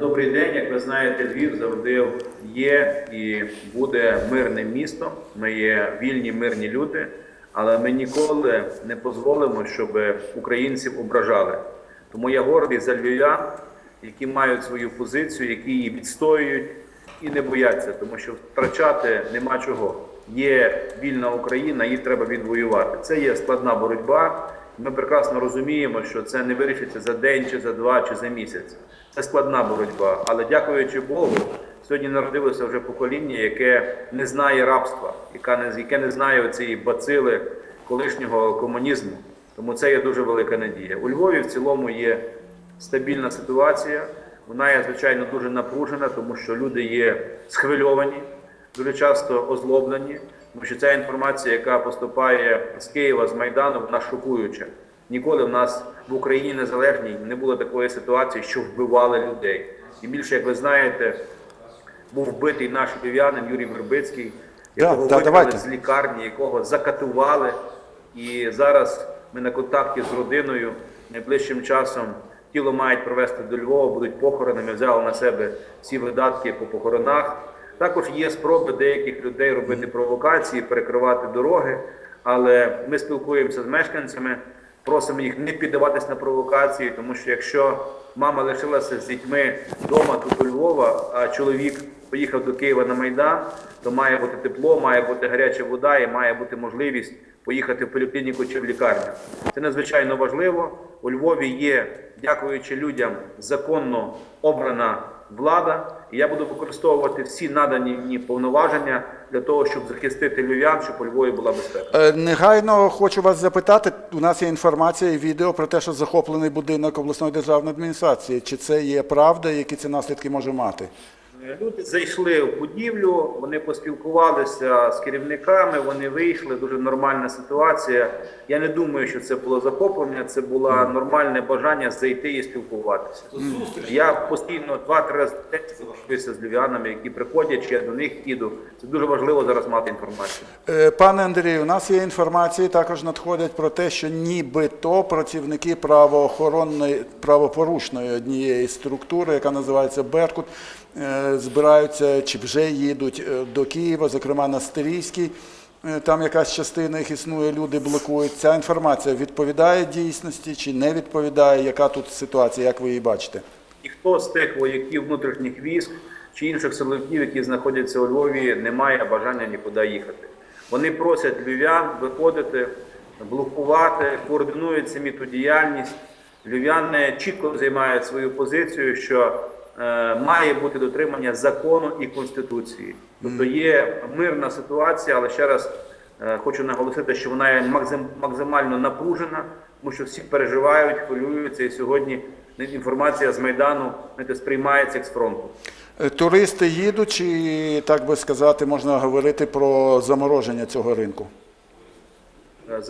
Добрий день. Як ви знаєте, Львів завжди є і буде мирним містом. Ми є вільні, мирні люди, але ми ніколи не дозволимо, щоб українців ображали. Тому я гордий за львів'ян, які мають свою позицію, які її відстоюють і не бояться, тому що втрачати нема чого. Є вільна Україна, її треба відвоювати. Це є складна боротьба. Ми прекрасно розуміємо, що це не вирішиться за день, чи за два, чи за місяць. Це складна боротьба. Але дякуючи Богу, сьогодні народилося вже покоління, яке не знає рабства, яке не, знає цієї бацили колишнього комунізму. Тому це є дуже велика надія. У Львові в цілому є стабільна ситуація. Вона є, звичайно, дуже напружена, тому що люди є схвильовані, дуже часто озлоблені, тому що ця інформація, яка поступає з Києва, з Майдану, вона шокуюча. Ніколи в нас в Україні незалежній не було такої ситуації, що вбивали людей. І більше, як ви знаєте, був вбитий наш львів'янин Юрій Вербицький, якого да, викрали давайте. з лікарні, якого закатували. І зараз ми на контакті з родиною. Найближчим часом тіло мають привезти до Львова, будуть похорони. Ми взяли на себе всі видатки по похоронах. Також є спроби деяких людей робити провокації, перекривати дороги. Але ми спілкуємося з мешканцями, просимо їх не піддаватись на провокації, тому що якщо мама лишилася з дітьми вдома тут у Львова, а чоловік поїхав до Києва на Майдан, то має бути тепло, має бути гаряча вода і має бути можливість поїхати в поліклініку чи в лікарню. Це надзвичайно важливо. У Львові є, дякуючи людям, законно обрана влада, і я буду використовувати всі надані мені повноваження для того, щоб захистити львів'ян, щоб у Львові була безпека. Е, Негайно хочу вас запитати. У нас є інформація і відео про те, що захоплений будинок обласної державної адміністрації. Чи це є правда, які це наслідки може мати? Люди зайшли в будівлю, вони поспілкувалися з керівниками, вони вийшли. Дуже нормальна ситуація. Я не думаю, що це було захоплення, це було нормальне бажання зайти і спілкуватися. Я постійно два-три рази спілкуюся з львів'янами, які приходять, чи я до них їду. Це дуже важливо зараз мати інформацію. Е, Пане Андрію, у нас є інформації, також надходять про те, що нібито працівники правоохоронної правопорушної однієї структури, яка називається Беркут, збираються чи вже їдуть е, до Києва, зокрема на Стрийський. Е, Там якась частина їх існує, люди блокують. Ця інформація відповідає дійсності чи не відповідає? Яка тут ситуація, як ви її бачите? Ніхто з тих вояків внутрішніх військ чи інших силовиків, які знаходяться у Львові, не має бажання нікуди їхати. Вони просять львів'ян виходити, блокувати, координують самі ту діяльність. Львів'яни чітко займають свою позицію, що е, має бути дотримання закону і конституції. Тобто є мирна ситуація, але ще раз е, хочу наголосити, що вона є максимально напружена, тому що всі переживають, хвилюються, і сьогодні інформація з майдану знаєте, сприймається як з фронту. Е, Туристи їдуть, чи так би сказати, можна говорити про замороження цього ринку? Е,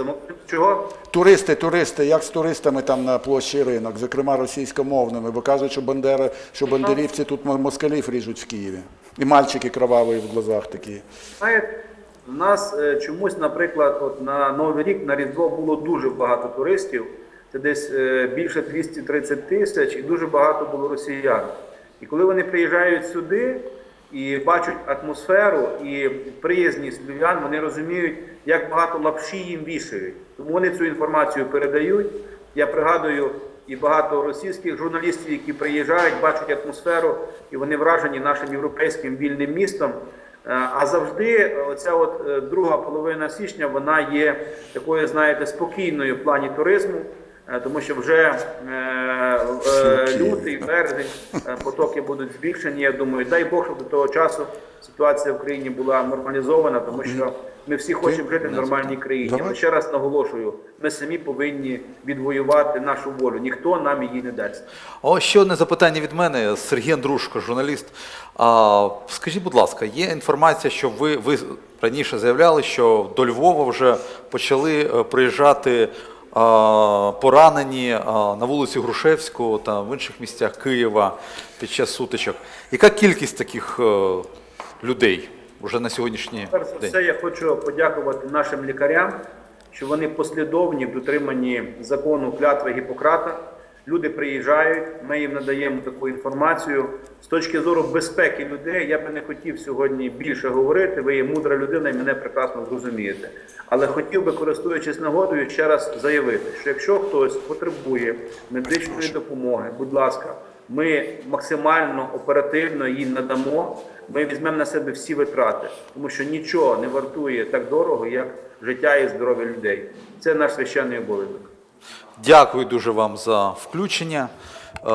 Чого? Туристи, туристи, як з туристами там на площі ринок, зокрема російськомовними, бо кажуть, що бандери, що бандерівці тут москалів ріжуть в Києві. І мальчики кроваві в глазах такі. Знаєте, у нас е, чомусь, наприклад, от на Новий рік на Різдво було дуже багато туристів. Це десь е, більше 230 тисяч, і дуже багато було росіян. І коли вони приїжджають сюди і бачать атмосферу і приязність львів'ян, вони розуміють, як багато лапші їм вішають. Тому вони цю інформацію передають. Я пригадую і багато російських журналістів, які приїжджають, бачать атмосферу, і вони вражені нашим європейським вільним містом. Е, А завжди оця от е, друга половина січня вона є такою, знаєте, спокійною в плані туризму, тому що вже е, е, лютий, березень е, потоки будуть збільшені. Я думаю, дай Бог, щоб до того часу ситуація в країні була нормалізована, тому що ми всі хочемо жити в нормальній країні. Але ще раз наголошую, ми самі повинні відвоювати нашу волю. Ніхто нам її не дасть. О, ще одне запитання від мене. Сергій Андрушко, журналіст. А, скажіть, будь ласка, є інформація, що ви, ви раніше заявляли, що до Львова вже почали е, приїжджати поранені на вулиці Грушевського та в інших місцях Києва під час сутичок. Яка кількість таких е, людей вже на сьогоднішній Перш за все, я хочу подякувати нашим лікарям, що вони послідовні в дотриманні закону клятви Гіппократа. Люди приїжджають, ми їм надаємо таку інформацію. З точки зору безпеки людей, я би не хотів сьогодні більше говорити. Ви є мудра людина і мене прекрасно зрозумієте. Але хотів би, користуючись нагодою, ще раз заявити, що якщо хтось потребує медичної допомоги, будь ласка, ми максимально оперативно їй надамо. Ми візьмемо на себе всі витрати, тому що нічого не вартує так дорого, як життя і здоров'я людей. Це наш священний обов'язок. Дякую дуже вам за включення. Е,